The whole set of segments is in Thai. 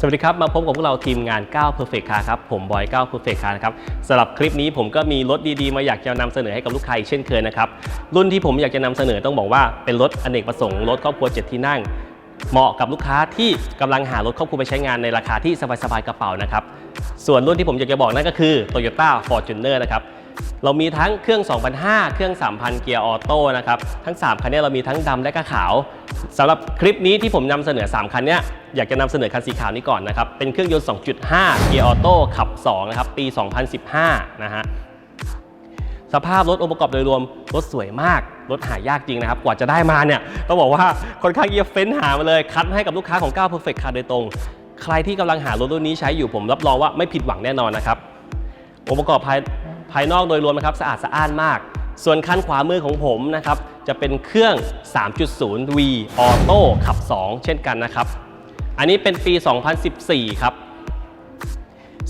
สวัสดีครับ มาพบกับพวกเราทีมงาน 9 Perfect Car ครับ ผมบอย 9 Perfect Car นะครับสำหรับคลิปนี้ผมก็มีรถดีๆ มาอยากจะนำเสนอให้กับลูกค้าอีกเช่นเคยนะครับ รุ่นที่ผมอยากจะนำเสนอต้องบอกว่าเป็นรถอเนกประสงค์รถครอบครัว 7 ที่นั่ง เหมาะกับลูกค้าที่กำลังหารถครอบครัวไปใช้งานในราคาที่สบายๆกระเป๋านะครับ ส่วนรุ่นที่ผมอยากจะบอกนั่นก็คือ Toyota Fortuner นะครับ เรามีทั้งเครื่อง2,500เครื่อง 3,000 เกียร์ออโต้นะครับ ทั้ง 3 คันนี้เรามีทั้งดำและก็ขาวสำหรับคลิปนี้ที่ผมนำเสนอ 3 คันเนี้ยอยากจะนำเสนอคันสีขาวนี้ก่อนนะครับ เป็นเครื่องยนต์ 2.5 เกียร์ออโต้ขับ 2 นะครับ ปี 2015 นะฮะ สภาพรถองค์ประกอบโดยรวม รถสวยมาก รถหายากจริงนะครับ กว่าจะได้มาเนี่ยต้องบอกว่าค่อนข้างเยียเฟ้นหามาเลย คัดให้กับลูกค้าของ9 Perfect Car โดยตรง ใครที่กำลังหารถรุ่นนี้ใช้อยู่ผมรับรองว่าไม่ผิดหวังแน่นอนนะครับองค์ประกอบภาย ภายนอกโดยรวมนะครับสะอาดสะอ้านมาก ส่วนคันขวามือของผมนะครับจะเป็นเครื่อง 3.0 V Auto ขับ 2 เช่นกันนะครับ อันนี้เป็นปี 2014 ครับ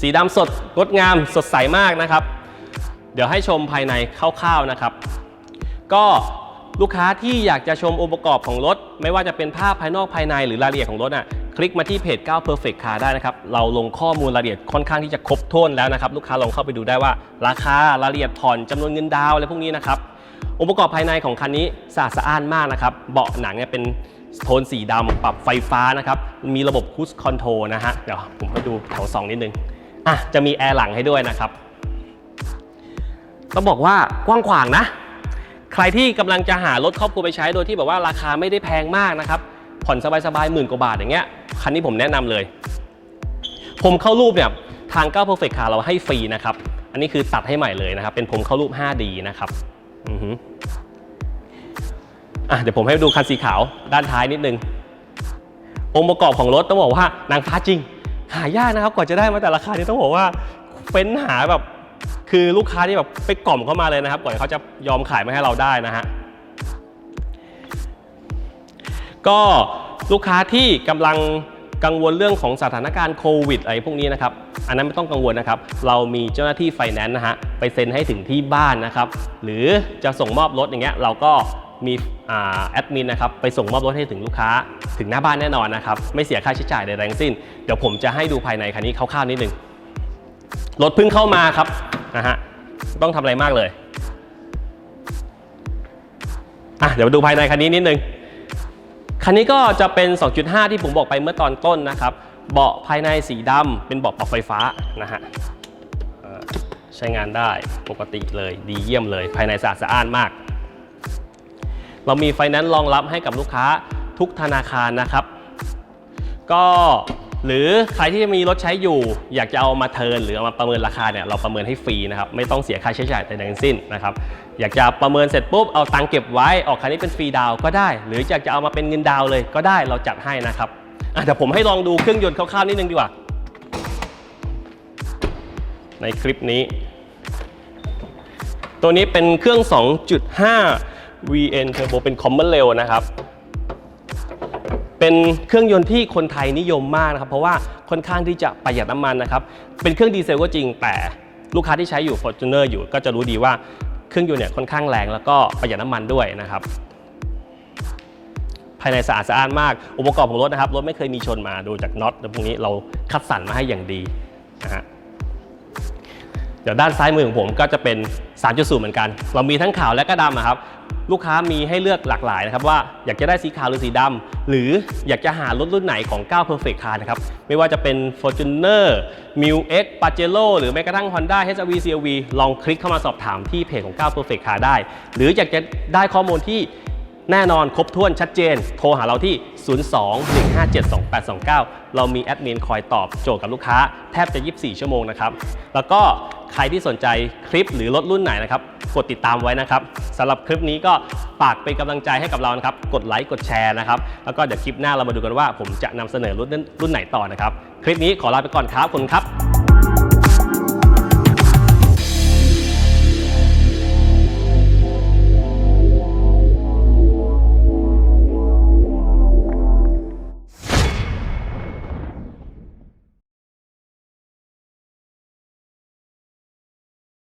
สีดำสดงดงามสดใสมากนะครับ เดี๋ยวให้ชมภายในคร่าวๆนะครับ ก็ลูกค้าที่อยากจะชมองค์ประกอบของรถ ไม่ว่าจะเป็นภาพภายนอกภายในหรือรายละเอียดของรถอะ คลิกมาที่เพจ9 Perfect Car ได้นะครับ เราลงข้อมูลรายละเอียดค่อนข้างที่จะครบถ้วนแล้วนะครับ ลูกค้าลองเข้าไปดูได้ว่า ราคารายละเอียดผ่อนจำนวนเงินดาวน์อะไรพวกนี้นะครับ องค์ประกอบภายในของคันนี้สะอาดสะอ้านมากนะครับ เบาะหนังเนี่ยเป็นโทนสีดำปรับไฟฟ้านะครับ มีระบบคูสคอนโทรนะฮะ เดี๋ยวผมให้ดูแถว 2 นิดนึง อะ จะมีแอร์หลังให้ด้วยนะครับต้องบอกว่ากว้างขวางนะ ใครที่กำลังจะหารถครอบครัวไปใช้โดยที่แบบว่าราคาไม่ได้แพงมากนะครับ ผ่อนสบายๆหมื่นกว่าบาทอย่างเงี้ยคันนี้ผมแนะนำเลย ผมเข้ารูปเนี่ยทาง9 Perfect Car เราให้ฟรีนะครับ อันนี้คือตัดให้ใหม่เลยนะครับ เป็นผมเข้ารูป 5D นะครับอือฮึอะเดี๋ยวผมให้ดูคันสีขาวด้านท้ายนิดนึง องค์ประกอบของรถต้องบอกว่านางฟ้าจริง หายากนะครับกว่าจะได้มาแต่ราคานี้ต้องบอกว่าเฟ้นหาแบบคือลูกค้าที่แบบไปกล่อมเข้ามาเลยนะครับก่อนเขาจะยอมขายมาให้เราได้นะฮะ ก็ลูกค้าที่กำลังกังวลเรื่องของสถานการณ์โควิดอะไรพวกนี้นะครับ อันนั้นไม่ต้องกังวลนะครับ เรามีเจ้าหน้าที่ไฟแนนซ์นะฮะไปเซ็นให้ถึงที่บ้านนะครับ หรือจะส่งมอบรถอย่างเงี้ยเราก็มีอ่าแอดมินนะครับไปส่งมอบรถให้ถึงลูกค้าถึงหน้าบ้านแน่นอนนะครับ ไม่เสียค่าใช้จ่ายใดๆทั้งสิ้น เดี๋ยวผมจะให้ดูภายในคันนี้คร่าวๆนิดนึงรถเพิ่งเข้ามาครับนะฮะต้องทำอะไรมากเลยอะเดี๋ยวดูภายในคันนี้นิดนึง คันนี้ก็จะเป็น 2.5 ที่ผมบอกไปเมื่อตอนต้นนะครับ เบาะภายในสีดำเป็นเบาะปรับไฟฟ้านะฮะใช้งานได้ปกติเลยดีเยี่ยมเลย ภายในสะอาดสะอ้านมาก เรามีไฟแนนซ์รองรับให้กับลูกค้าทุกธนาคารนะครับ ก็ หรือใครที่มีรถใช้อยู่ อยากจะเอามาเทิร์นหรือเอามาประเมินราคาเนี่ยเราประเมินให้ฟรีนะครับไม่ต้องเสียค่าใช้จ่ายแต่ใดทั้งสิ้นนะครับอยากจะประเมินเสร็จปุ๊บเอาตังค์เก็บไว้ออกคันนี้เป็นฟรีดาวก็ได้ หรืออยากจะเอามาเป็นเงินดาวเลยก็ได้เราจัดให้นะครับอะเดี๋ยวผมให้ลองดูเครื่องยนต์คร่าวๆนิดนึงดีกว่า ในคลิปนี้ ตัวนี้เป็นเครื่อง 2.5 VN Turbo เป็นคอมมอนเร็วนะครับ เป็นเครื่องยนต์ที่คนไทยนิยมมากนะครับ เพราะว่าค่อนข้างที่จะประหยัดน้ำมันนะครับ เป็นเครื่องดีเซลก็จริง แต่ลูกค้าที่ใช้อยู่ Fortuner อยู่ก็จะรู้ดีว่าเครื่องยนต์เนี่ยค่อนข้างแรงแล้วก็ประหยัดน้ำมันด้วยนะครับ ภายในสะอาดสะอ้านมาก อุปกรณ์ของรถนะครับรถไม่เคยมีชนมาดูจากน็อตและพวกนี้เราคัดสรรมาให้อย่างดีนะฮะ เดี๋ยวด้านซ้ายมือของผมก็จะเป็น 3.0 เหมือนกัน เรามีทั้งขาวและก็ดำนะครับลูกค้ามีให้เลือกหลากหลายนะครับว่าอยากจะได้สีขาวหรือสีดำหรืออยากจะหารถรุ่นไหนของ 9 Perfect Car นะครับไม่ว่าจะเป็น Fortuner m i l X Pajero หรือแม้กระทั่ง Honda HRV CRV ลองคลิกเข้ามาสอบถามที่เพจของ 9 Perfect Car ได้ หรืออยากจะได้ข้อมูลที่ แน่นอนครบถ้วนชัดเจน โทรหาเราที่ 02-157-2829 เรามีแอดมินคอยตอบโจทย์กับลูกค้า แทบจะ 24 ชั่วโมงนะครับ แล้วก็ใครที่สนใจคลิปหรือรถรุ่นไหนนะครับ กดติดตามไว้นะครับสำหรับคลิปนี้ก็ฝากเป็นกำลังใจให้กับเรานะครับ กดไลค์กดแชร์นะครับ แล้วก็เดี๋ยวคลิปหน้าเรามาดูกันว่า ผมจะนำเสนอรุ่นรุ่นไหนต่อนะครับ คลิปนี้ขอลาไปก่อนครับคุณครับ